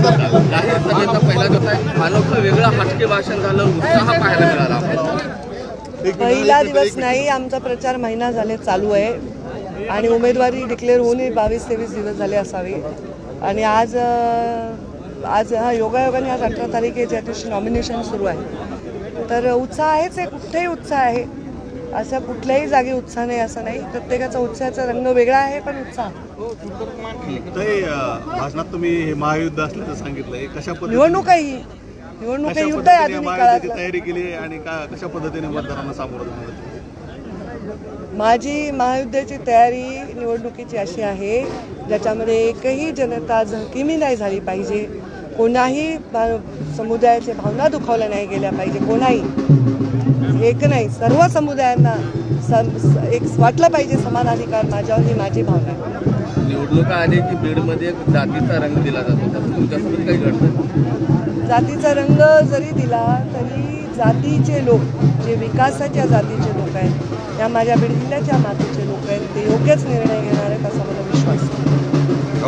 जाहीर सभेचा पहिला दिवस आहे मानवचं वेगळं हटके भाषण झालं उत्साह पाहायला मिळाला पहिला दिवस नाही आमचा प्रचार महिना झाले चालू आहे. आणि उमेदवारी डिक्लेअर होऊनही बावीस तेवीस दिवस झाले असावे. आणि आज आज हा योगायोगाने आज अठरा तारीख आहे ज्या दिवशी नॉमिनेशन सुरू आहे. तर उत्साह आहेच आहे कुठेही उत्साह आहे. असं कुठल्याही जागी उत्साह नाही असं नाही. प्रत्येकाचा उत्साहाचा रंग वेगळा आहे पण उत्साह. भाषणात तुम्ही हे महायुद्ध असल्याचं सांगितलंय कशा निवडणूक आहे ही. निवडणूक युद्ध आहे आधुनिक काळातलं. तयारी केली आणि का कशा पद्धतीने मतदारांना सामोरं? माझी महायुद्धाची तयारी निवडणुकीची अशी आहे ज्याच्यामध्ये एकही जनता झळकिमी नाही झाली पाहिजे. कोणाही समुदायाच्या भावना दुखावल्या नाही गेल्या पाहिजे कोणाही. एक नाही सर्व समुदायांना सम स- एक वाटलं पाहिजे समान अधिकार माझ्यावर ही माझी भावना आहे. निवडणुका आली की बीडमध्ये जातीचा रंग दिला जातो. तुमच्यासोबत काही घडतं जातीचा रंग जरी दिला तरी जातीचे लोक जे विकासाच्या जातीचे लोक आहेत या माझ्या बीड जिल्ह्याच्या मातीचे लोक आहेत ते योग्यच निर्णय घेणार आहेत असा मला विश्वास आहे.